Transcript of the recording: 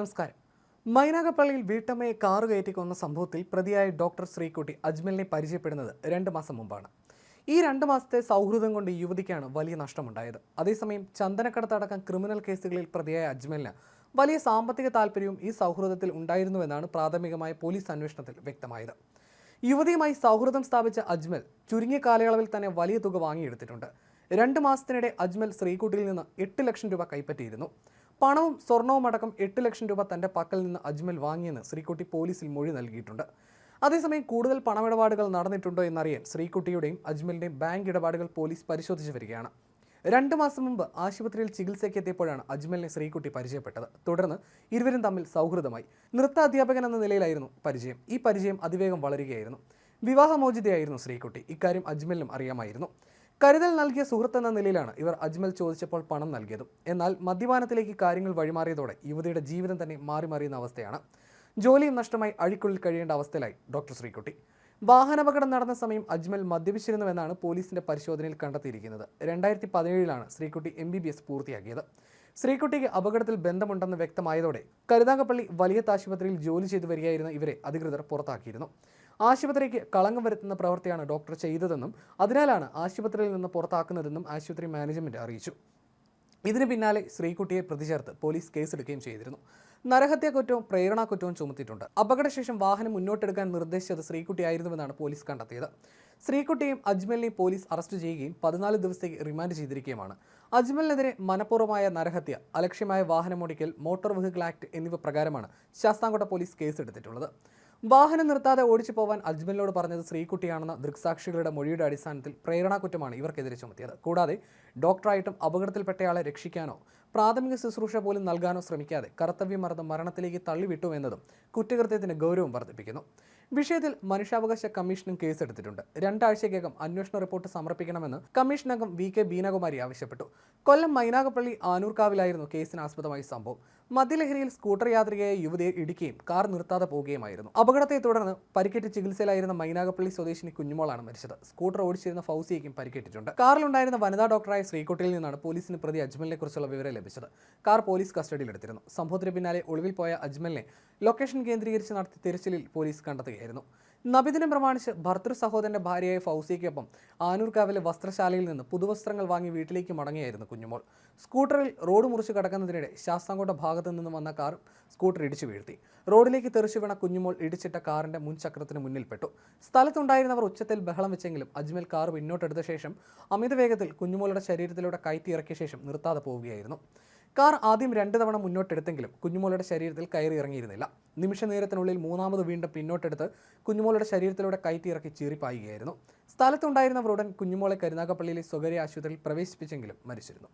നമസ്കാരം. മൈനാഗപ്പള്ളിയിൽ വീട്ടമ്മയെ കാറ് കയറ്റി കൊന്ന സംഭവത്തിൽ പ്രതിയായ ഡോക്ടർ ശ്രീകുട്ടി അജ്മലിനെ പരിചയപ്പെടുന്നത് രണ്ട് മാസം മുമ്പാണ്. ഈ രണ്ട് മാസത്തെ സൗഹൃദം കൊണ്ട് യുവതിക്കാണ് വലിയ നഷ്ടമുണ്ടായത്. അതേസമയം ചന്ദനക്കടത്തടക്കം ക്രിമിനൽ കേസുകളിൽ പ്രതിയായ അജ്മലിന് വലിയ സാമ്പത്തിക താല്പര്യവും ഈ സൗഹൃദത്തിൽ ഉണ്ടായിരുന്നുവെന്നാണ് പ്രാഥമികമായ പോലീസ് അന്വേഷണത്തിൽ വ്യക്തമായത്. യുവതിയുമായി സൗഹൃദം സ്ഥാപിച്ച അജ്മൽ ചുരുങ്ങിയ കാലയളവിൽ തന്നെ വലിയ തുക വാങ്ങിയെടുത്തിട്ടുണ്ട്. രണ്ട് മാസത്തിനിടെ അജ്മൽ ശ്രീകുട്ടിയിൽ നിന്ന് എട്ട് ലക്ഷം രൂപ കൈപ്പറ്റിയിരുന്നു. പണവും സ്വർണവും അടക്കം എട്ട് ലക്ഷം രൂപ തന്റെ പക്കൽ നിന്ന് അജ്മൽ വാങ്ങിയെന്ന് ശ്രീകുട്ടി പോലീസിൽ മൊഴി നൽകിയിട്ടുണ്ട്. അതേസമയം കൂടുതൽ പണമിടപാടുകൾ നടന്നിട്ടുണ്ടോ എന്നറിയാൻ ശ്രീകുട്ടിയുടെയും അജ്മലിന്റെയും ബാങ്ക് ഇടപാടുകൾ പോലീസ് പരിശോധിച്ചു വരികയാണ്. രണ്ട് മാസം മുമ്പ് ആശുപത്രിയിൽ ചികിത്സയ്ക്ക് എത്തിയപ്പോഴാണ് അജ്മലിനെ ശ്രീകുട്ടി പരിചയപ്പെട്ടത്. തുടർന്ന് ഇരുവരും തമ്മിൽ സൗഹൃദമായി. നൃത്ത അധ്യാപകൻ എന്ന നിലയിലായിരുന്നു പരിചയം. ഈ പരിചയം അതിവേഗം വളരുകയായിരുന്നു. വിവാഹമോചിതയായിരുന്നു ശ്രീകുട്ടി. ഇക്കാര്യം അജ്മലിനും അറിയാമായിരുന്നു. കരുതൽ നൽകിയ സുഹൃത്തെന്ന നിലയിലാണ് ഇവർ അജ്മൽ ചോദിച്ചപ്പോൾ പണം നൽകിയത്. എന്നാൽ മദ്യപാനത്തിലേക്ക് കാര്യങ്ങൾ വഴിമാറിയതോടെ യുവതിയുടെ ജീവിതം തന്നെ മാറി മറിയുന്ന അവസ്ഥയാണ്. ജോലിയും നഷ്ടമായി അഴിക്കുള്ളിൽ കഴിയേണ്ട അവസ്ഥയിലായി ഡോക്ടർ ശ്രീകുട്ടി. വാഹനാപകടം നടന്ന സമയം അജ്മൽ മദ്യപിച്ചിരുന്നുവെന്നാണ് പോലീസിന്റെ പരിശോധനയിൽ കണ്ടെത്തിയിരിക്കുന്നത്. രണ്ടായിരത്തി പതിനേഴിലാണ് Sreekutty M B B S പൂർത്തിയാക്കിയത്. ശ്രീകുട്ടിക്ക് അപകടത്തിൽ ബന്ധമുണ്ടെന്ന് വ്യക്തമായതോടെ കരുതാങ്കപ്പള്ളി വലിയ ആശുപത്രിയിൽ ജോലി ചെയ്തു വരികയായിരുന്ന ഇവരെ അധികൃതർ പുറത്താക്കിയിരുന്നു. ആശുപത്രിക്ക് കളങ്കം വരുത്തുന്ന പ്രവൃത്തിയാണ് ഡോക്ടർ ചെയ്തതെന്നും അതിനാലാണ് ആശുപത്രിയിൽ നിന്ന് പുറത്താക്കുന്നതെന്നും ആശുപത്രി മാനേജ്മെന്റ് അറിയിച്ചു. ഇതിന് പിന്നാലെ ശ്രീകുട്ടിയെ പ്രതിചേർത്ത് പോലീസ് കേസെടുക്കുകയും ചെയ്തിരുന്നു. നരഹത്യാ കുറ്റവും പ്രേരണാ കുറ്റവും ചുമത്തിയിട്ടുണ്ട്. അപകടശേഷം വാഹനം മുന്നോട്ടെടുക്കാൻ നിർദ്ദേശിച്ചത് ശ്രീകുട്ടിയായിരുന്നുവെന്നാണ് പോലീസ് കണ്ടെത്തിയത്. ശ്രീകുട്ടിയും അജ്മലിനെയും പോലീസ് അറസ്റ്റ് ചെയ്യുകയും പതിനാല് ദിവസത്തേക്ക് റിമാൻഡ് ചെയ്തിരിക്കുകയുമാണ്. അജ്മലിനെതിരെ മനഃപൂർവമായ നരഹത്യ അലക്ഷ്യമായ വാഹനമോടിക്കൽ മോട്ടോർ വെഹിക്കിൾ ആക്ട് എന്നിവ പ്രകാരമാണ് ശാസ്താംകോട്ട പോലീസ് കേസെടുത്തിട്ടുള്ളത്. വാഹനം നിർത്താതെ ഓടിച്ചു പോവാൻ അജ്മലിനോട് പറഞ്ഞത് ശ്രീകുട്ടിയാണെന്ന ദൃക്സാക്ഷികളുടെ മൊഴിയുടെ അടിസ്ഥാനത്തിൽ പ്രേരണാ കുറ്റമാണ് ഇവർക്കെതിരെ ചുമത്തിയത്. കൂടാതെ ഡോക്ടറായിട്ടും അപകടത്തിൽപ്പെട്ടയാളെ രക്ഷിക്കാനോ പ്രാഥമിക ശുശ്രൂഷ പോലും നൽകാനോ ശ്രമിക്കാതെ കർത്തവ്യം മറന്ന് മരണത്തിലേക്ക് തള്ളിവിട്ടു എന്നതും കുറ്റകൃത്യത്തിന് ഗൗരവം വർദ്ധിപ്പിക്കുന്നു. വിഷയത്തിൽ മനുഷ്യാവകാശ കമ്മീഷനും കേസെടുത്തിട്ടുണ്ട്. രണ്ടാഴ്ചയ്ക്കകം അന്വേഷണ റിപ്പോർട്ട് സമർപ്പിക്കണമെന്ന് കമ്മീഷൻ അംഗം വി കെ ബീനകുമാരി ആവശ്യപ്പെട്ടു. കൊല്ലം മൈനാഗപ്പള്ളി ആനൂർക്കാവിലായിരുന്നു കേസിന് ആസ്പദമായ സംഭവം. മദ്യലഹരിയിൽ സ്കൂട്ടർ യാത്രികയായ യുവതിയെ ഇടിക്കുകയും കാർ നിർത്താതെ പോവുകയുമായിരുന്നു. അപകടത്തെ തുടർന്ന് പരിക്കേറ്റ് ചികിത്സയിലായിരുന്ന മൈനാഗപ്പള്ളി സ്വദേശിനി കുഞ്ഞുമോളാണ് മരിച്ചത്. സ്കൂട്ടർ ഓടിച്ചിരുന്ന ഫൗസിയേക്കും പരിക്കേറ്റിട്ടുണ്ട്. കാറിലുണ്ടായിരുന്ന വനിതാ ഡോക്ടറായ ശ്രീകുട്ടിയിൽ നിന്നാണ് പോലീസിന് പ്രതി അജ്മലിനെ കുറിച്ചുള്ള വിവരം ലഭിച്ചത്. കാർ പോലീസ് കസ്റ്റഡിയിലെടുത്തിരുന്നു. സംഭവത്തിന് പിന്നാലെ ഒളിവിൽ പോയ അജ്മലിനെ ലൊക്കേഷൻ കേന്ദ്രീകരിച്ച് നടത്തിയ തിരച്ചിലിൽ പോലീസ് കണ്ടെത്തുകയായിരുന്നു. നബിദിനം പ്രമാണിച്ച് ഭർത്തൃ സഹോദരന്റെ ഭാര്യയായ ഫൗസിയയ്ക്കൊപ്പം ആനൂർക്കാവിലെ വസ്ത്രശാലയിൽ നിന്ന് പുതുവസ്ത്രങ്ങൾ വാങ്ങി വീട്ടിലേക്ക് മടങ്ങിയായിരുന്നു കുഞ്ഞുമോൾ. സ്കൂട്ടറിൽ റോഡ് മുറിച്ച് കടക്കുന്നതിനിടെ ശാസ്താംകോട്ട ഭാഗത്തു നിന്ന് വന്ന കാർ സ്കൂട്ടർ ഇടിച്ചു വീഴ്ത്തി. റോഡിലേക്ക് തെറിച്ചു വീണ കുഞ്ഞുമോൾ ഇടിച്ചിട്ട കാറിന്റെ മുൻചക്രത്തിന് മുന്നിൽപ്പെട്ടു. സ്ഥലത്തുണ്ടായിരുന്നവർ ഉച്ചത്തിൽ ബഹളം വെച്ചെങ്കിലും അജ്മൽ കാർ പിന്നോട്ടെടുത്ത ശേഷം അമിത വേഗത്തിൽ കുഞ്ഞുമോളുടെ ശരീരത്തിലൂടെ കയറ്റി ഇറക്കിയ ശേഷം നിർത്താതെ പോവുകയായിരുന്നു. കാർ ആദ്യം രണ്ട് തവണ മുന്നോട്ടെടുത്തെങ്കിലും കുഞ്ഞുമോളുടെ ശരീരത്തിൽ കയറി ഇറങ്ങിയിരുന്നില്ല. നിമിഷ നേരത്തിനുള്ളിൽ മൂന്നാമത് വീണ്ടും പിന്നോട്ടെടുത്ത് കുഞ്ഞുമോളുടെ ശരീരത്തിലൂടെ കയറ്റിയിറക്കി ചീറിപ്പായുകയായിരുന്നു സ്ഥലത്തുണ്ടായിരുന്നവർ ഉടൻ കുഞ്ഞുമോളെ കരുനാഗപ്പള്ളിയിലെ സ്വകാര്യ ആശുപത്രിയിൽ പ്രവേശിപ്പിച്ചെങ്കിലും മരിച്ചിരുന്നു.